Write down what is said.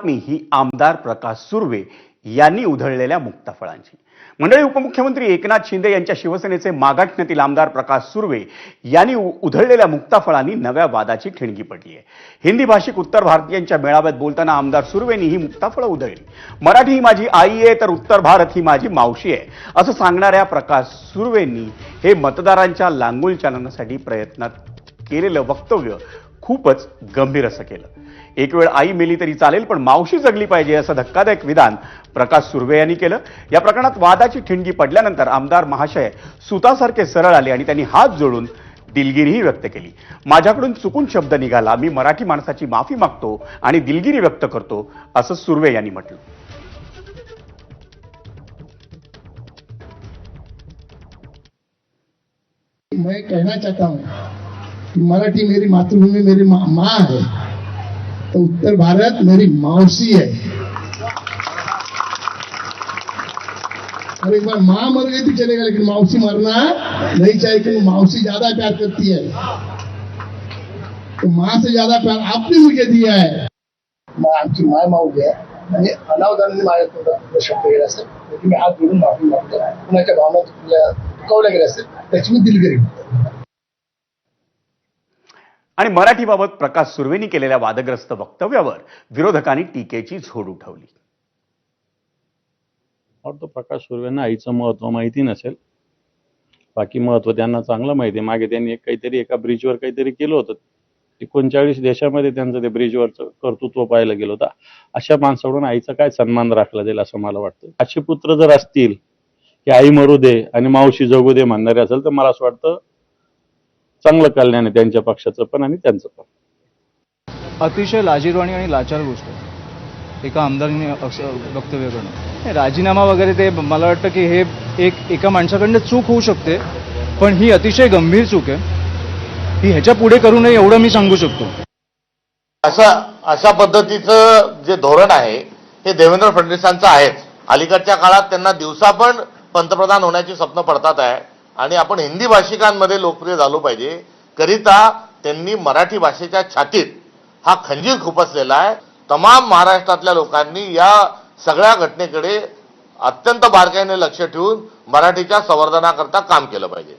बातमी ही आमदार प्रकाश सुर्वे यांनी उधळलेल्या मुक्ताफळांची मंडळी उपमुख्यमंत्री एकनाथ शिंदे यांच्या शिवसेनेचे मागाठण्यातील आमदार प्रकाश सुर्वे यांनी उधळलेल्या मुक्ताफळांनी नव्या वादाची ठिणगी पडली आहे. हिंदी भाषिक उत्तर भारतीयांच्या मेळाव्यात बोलताना आमदार सुर्वेनी ही मुक्ताफळं उधळली. मराठी ही माझी आई आहे तर उत्तर भारत ही माझी मावशी आहे असं सांगणाऱ्या प्रकाश सुर्वेंनी हे मतदारांच्या लांगुल चालनासाठी प्रयत्नात केलेलं वक्तव्य खूपच गंभीर असं केलं. एक वेळ आई मेली तरी चालेल पण मावशी जगली पाहिजे असं धक्कादायक विधान प्रकाश सुर्वे यांनी केलं. या प्रकरणात वादाची ठिणगी पडल्यानंतर आमदार महाशय सुतासारखे सरळ आले आणि त्यांनी हात जोडून दिलगिरीही व्यक्त केली. माझ्याकडून चुकून शब्द निघाला मी मराठी माणसाची माफी मागतो आणि दिलगिरी व्यक्त करतो असं सुर्वे यांनी म्हटलं. मैं कहना चाहता हूं मराठी मेरी मातृभूमि मेरी माँ माँ है। तो उत्तर भारत मेरी मौसी है। और एक बार माँ मर गई तो चलेगा, लेकिन मौसी मरना नहीं चाहिए, क्योंकि मौसी ज़्यादा प्यार करती है। तो माँ से ज़्यादा प्यार आपने मुझे दिया है। आमची माय माऊली आहे म्हणजे अनावधानाने माझ्या शब्द गेला असेल मी हात जोडून माफ़ी मागतो कुणाच्या भावना तुला दुखावल्या गेल्या असेल त्याची मी. आणि मराठीबाबत प्रकाश सुर्वेनी केलेल्या वादग्रस्त वक्तव्यावर विरोधकांनी टीकेची झोड उठवली. वाटतं प्रकाश सुर्वेंना आईचं महत्त्व माहिती नसेल. बाकी महत्त्व त्यांना चांगलं माहिती आहे. मागे त्यांनी एक काहीतरी एका ब्रिजवर काहीतरी केलं होतं. एकोणचाळीस देशामध्ये त्यांचं ते ब्रिजवरचं कर्तृत्व पाहायला गेलं होतं. अशा माणसाकडून आईचा काय सन्मान राखला जाईल असं मला वाटतं. असे पुत्र जर असतील की आई मरू दे आणि मावशी जगू दे म्हणणारे असेल तर मला असं वाटतं चांगलं कल्याण आहे त्यांच्या पक्षाचं पण आणि त्यांचं पण. अतिशय लाजीरवाणी आणि लाचार गोष्ट एका आमदाराने वक्तव्य करणं. राजीनामा वगैरे ते मला वाटतं की हे एक एका माणसाकडनं चूक होऊ शकते पण ही अतिशय गंभीर चूक आहे. ही ह्याच्या पुढे करू नये एवढं मी सांगू शकतो. असा अशा पद्धतीचं जे धोरण आहे हे देवेंद्र फडणवीसांचं आहेच. अलीकडच्या काळात त्यांना दिवसा पण पंतप्रधान होण्याची स्वप्न पडतात आहे. आणि आपण हिंदी भाषिकांमध्ये लोकप्रिय झालो पाहिजे. करिता त्यांनी मराठी भाषेच्या छातीत हा खंजीर खुपसलेला आहे. तमाम महाराष्ट्रातल्या लोकांनी या सगळ्या घटनेकडे अत्यंत बारकाईने लक्ष ठेवून मराठीच्या संवर्धनाकरता काम केलं पाहिजे.